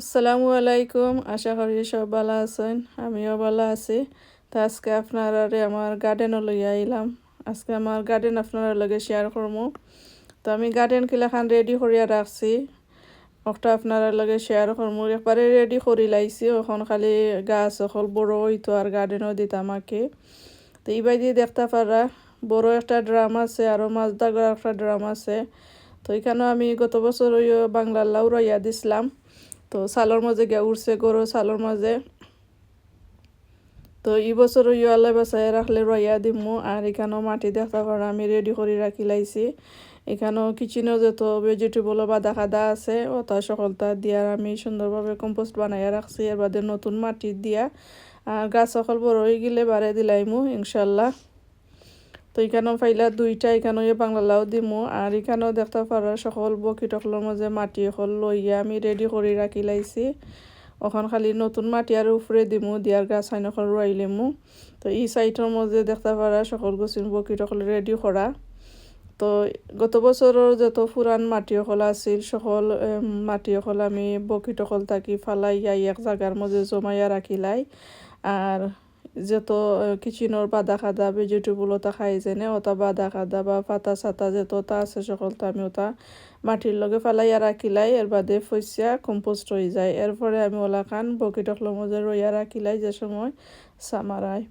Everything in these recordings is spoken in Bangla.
আসসালামু আলাইকুম। আশা করি সব ভালো আছেন। আমিও ভালো আছি। তো আজকে আপনারা আমার গার্ডেনও লইয়া আইলাম। আজকে আমার গার্ডেন আপনারা লগে শেয়ার করব তো আমি গার্ডেন কিলাখান রেডি করিয়া রাখছি। ওটা আপনারা লগে শেয়ার করব একবারে রেডি করি লাইছি। ওখান খালি গাছ অকল বড় হইতো আর গার্ডেনও দিতাম আঁকে তো এইবার দিয়ে দেখতে পারা, বড় একটা ড্রাম আছে আরও মাছ দাগার একটা ড্রাম আছে। তো এখানেও আমি গত বছর ওই বাংলার লাউরাইয়া দিছিলাম। তো সালোর মাঝে গিয়া উঠছে গরু সালোর মাঝে। তো এই বছর ইয়ালে বাসায় রাখলে রইয়া দিমু, আর এখানেও মাটি দেখা পারা আমি রেডি করে রাখি লাইছি। এখানেও কিচেনেও যত ভেজিটেবল বাদা খাদা আছে ওটা সকলটা দিয়া আমি সুন্দরভাবে কম্পোস্ট বানাইয়া রাখছি। এর বাদে নতুন মাটি দিয়া, আর গাছ সকল বড় হয়ে গেলে বাড়ে দিলাইমু, ইনশাল্লাহ। তো এখানেও ফাইলা দুইটা, এখানেও বাংলা লাউ দিমু। আর এখানেও দেখতে পারা সকল বকিটকলের মাঝে মাটি এখন লইয়া আমি রেডি করে রাখি লাইছি। ওখান খালি নতুন মাটি আর উপরে দিমু দিয়ার গাছ আইন এখন রুয়াইলেমু তো এই সাইটের মধ্যে দেখতে পারা সকল গছিন বকিটকল রেডি করা তো গত বছরের যত পুরান মাটি অকল আছিল, সকল মাটি অকল আমি বকিটকল থাকি ফালাইয়া এক জায়গার মধ্যে জমাইয়া রাখিলাই আর যত কিচেনের বাদা খাদা ভেজিটেবলতা খাই যেনে ওটা বাদা খাদা বা পাতা চাতা যতটা আছে সকলটা আমি ওটা মাটির লগে ফেলাইয়া রাখিলাই এর বাদে ফসিয়া কম্পোস্ট হয়ে যায়। এরপরে আমি ওলা খান বকিটকলের মধ্যে রইয়া রাখিলাই যে সময় সামারায়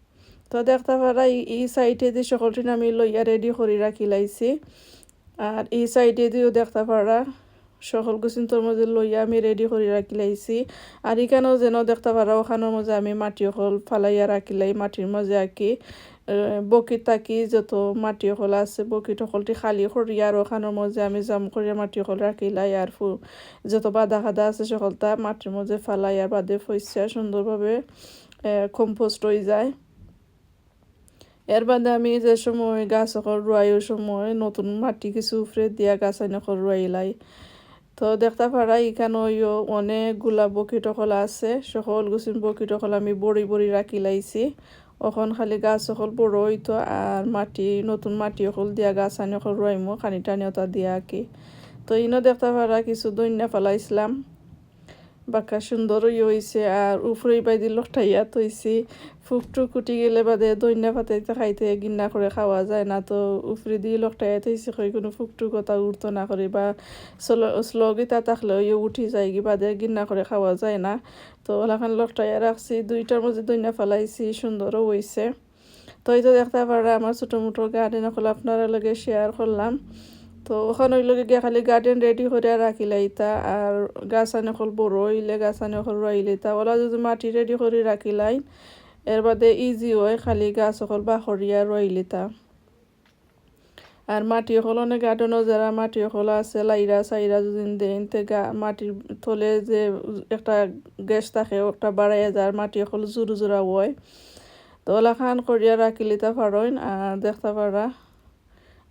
তো দেখতে পারা এই সাইডে দিয়ে সকলটি আমি লইয়া রেডি করে রাখি লাইছি আর এই সাইডে দিয়েও দেখতে পারা সকল তোর মধ্যে লইয়া আমি রেডি করে রাখি লাইছি আর এখানেও যেন দেখতে পারা ওখানের মধ্যে আমি মাটি হল ফালাইয়া রাখিলাই মাটির মাঝে আঁকি বকিত তাকি যত মাটি হল আছে বকিট হলটি খালি করি আর ওখানের মধ্যে আমি জাম করিয়া মাটি হল রাখিলাই আর ফু, যত বাদা খাদা আছে সকলটা মাটির মধ্যে ফালাই আর বাদে ফসিয়া সুন্দরভাবে কম্পোস্ট হয়ে যায়। এর বাদে আমি যে সময় গাছ এখন রুয়াইয়ের সময় নতুন মাটি কিছু উফরে দিয়া গাছ আইন এখন রুয়াইলাই তো দেখতে পারা এখানেও অনেকগুলা বকিটকল আছে। সকল গুছিন বকিটকল আমি বড়ি বড়ি রাখি লাইছি। ওখন খালি গাছ সকল বড় হইতো আর মাটি, নতুন মাটি অকল দিয়া গাছ আনি অকল রইমো, খানি টানি ওটা দিয়া কি তো ইনো দেখতে পারা, কিছু দৈন্য ফেলাইছিলাম বাক্কা সুন্দরই হয়েছে আর উফরই বাইদি লটাইয়া তৈছি ফুকটু কুটি গেলে বাদে দৈন্যা পাতাইতে খাইতে গিন্না করে খাওয়া যায় না। তো উফরি দিয়ে লটাইয়া তৈছি কই কোনো ফুকটু কথা উঠতো না করে বা স্লগিতা থাকলেও ইয়ে উঠি যায় কি বাদে গিন্না করে খাওয়া যায় না। তো ওলাখান লটাইয়া রাখছি, দুইটার মধ্যে দৈন্যা ফেলাইছি, সুন্দরও হয়েছে তো এই তো দেখতে পারা, আমার ছোটো মোটো গার্ডেন এখন আপনারা লগে শেয়ার করলাম। তো ওখানে ওই লগে গিয়ে খালি গার্ডেন রেডি করে রাখিলে ইতা, আর গাছ আনি অকল বড় হইলে গাছ আনি অকল রইলে ইতা। ওলা যদি মাটি রেডি করে রাখিলাই এর বাদে ইজি হয় খালি গাছ অকল বা সরিয়া রইলে তা আর মাটি অকলনে গার্ডেনও যারা মাটি অকল আছে, লাইরা সাইরা যদি দেন, তে গা, মাটির থলে যে একটা গ্যাস থাকে, ওটা বাড়াইয়া যায় মাটি অকল জোর জোরা হয়। তো ওলা খান করিয়া রাখিলে তা পারেন আর দেখতে পারা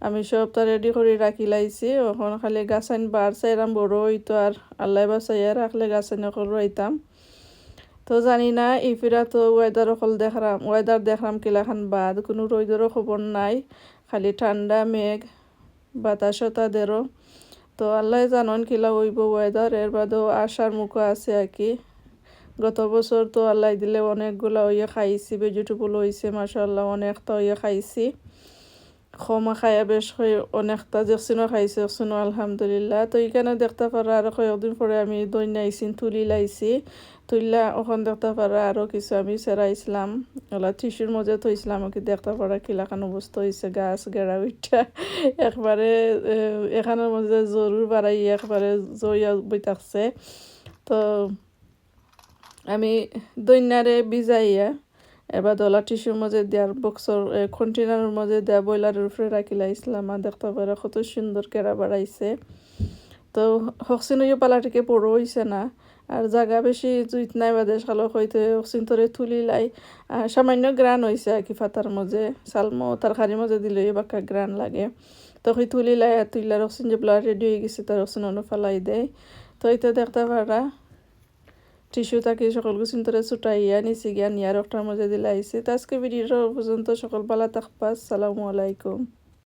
আমি সবটা রেডি করে রাখি লাইছি। এখন খালি গাছাইন বাড়ছে এরম বড় হইতো আর আল্লাহ বাসাইয়া রাখলে গাছাইন এখন রইতাম। তো জানি না ইফিরা তো ওয়েদার অকল দেখলাম ওয়েদার দেখলাম কিলাখান বাদ, কোনো রোদেরও খবর নাই। খালি ঠান্ডা, মেঘ, বাতাস তাদেরও। তো আল্লাহ জানন কিলা হইব ওয়েদার এর বাদেও আসার মুখও আছে আর কি। গত বছর তো আল্লাহ দিলে অনেকগুলা ইয়ে খাইছি ভেজিটেবল হয়েছে মাসাল্লাহ অনেকটা ইয়ে খাইছি। ক্ষমা খাইয়া বেশ অনেকটা দেখছিনো খাইছে দেখছিনো আলহামদুলিল্লাহ তো এখানে দেখতে পারা আরও কয়েকদিন পরে আমি দৈন্য আইসিন তুলি লাইছি তুললা ওখান দেখতে পারা আরও কিছু আমি সেরাইছিলাম ওলা টিসুর মধ্যে থইছিলাম ওকে দেখতে পারা কিলাখান অবস্থা হয়েছে গাছ গেড়া উঠা একবারে এখানের মধ্যে জরুর বাড়াই একবারে জইয়া বই থাকছে তো আমি দৈন্যারে বিজাইয়া এবার দলা টিস্যুর মাঝে দেওয়ার বক্সর কন্টেনারের মাঝে দেওয়া ব্রয়লারের উপরে রাখিলা ইসলাম দেখতে পারে কত সুন্দর কেরা বাড়াইছে। তো হকসিন ইয়ে পালাটিকে পড়ো হইছে না। আর জায়গা বেশি জুইত নাই বাদে শালক হইতে হকসিন তোরে তুলি লাই। সামান্য গ্রান হয়েছে আর কি ফাতার মাঝে সালমো তরকারির মাঝে দিলে বাক্কা গ্রান লাগে। তো তুলি তুলিলাই আর তুইলার হকসিন যে ব্লাড রেডি হয়ে গেছে, তার হকসিন অন্য ফালাই দেয়। তো এটা দেখতে পারা টিস্যু থাকে, সকল কিছু তোরে ছুটাইয়া নিচে গিয়া নিয়ার একটার মধ্যে দিলা আইসি। তো আজকে ভিডিওটা পর্যন্ত, সকল ভালো থাকবা, আসসালামু আলাইকুম।